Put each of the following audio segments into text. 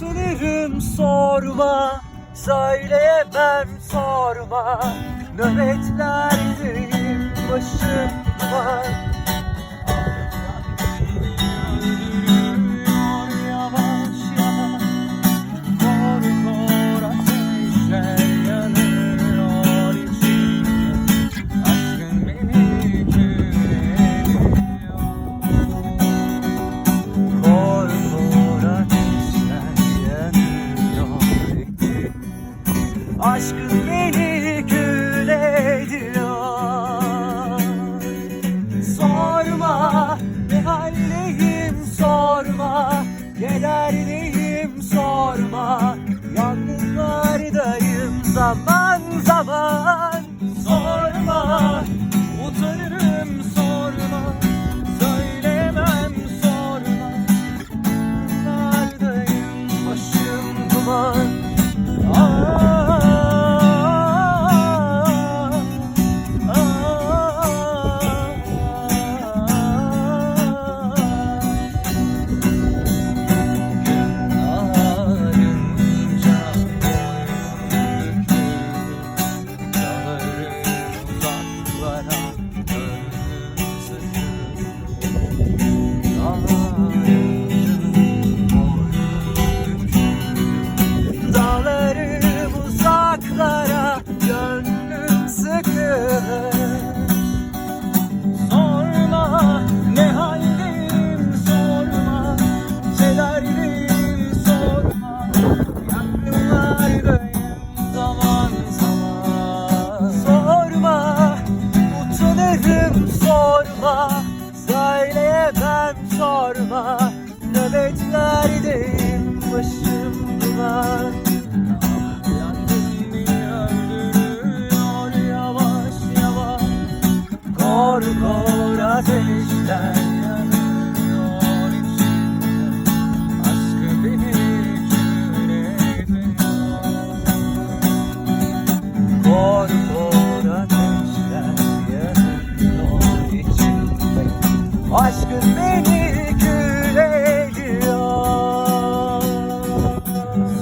Yırtınırım sorma. Söyleyemem sorma. Nöbetlerdir Aşkın beni kül ediyor Sorma ne haldeyim sorma Nelerdeyim sorma. Yalnızlardayım zaman utanırım sorma Söyleyemem sorma. Nöbetlerdeyim başım duman. Yangın beni yavaş yavaş. Kor kor ateşler Aşkın beni kül ediyor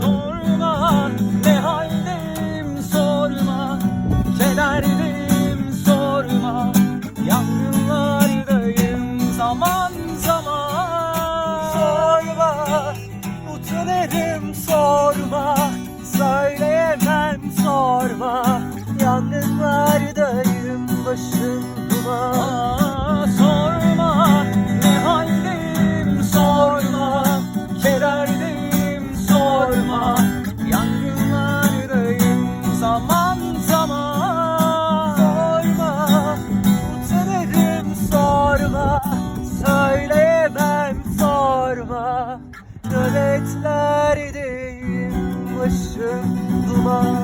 Sorma ne haldeyim sorma Kederliyim sorma. Yangınlardayım zaman zaman. Sorma utanırım sorma Söyleyemem sorma. Yangınlardayım başım Nöbetlerdeyim başım duman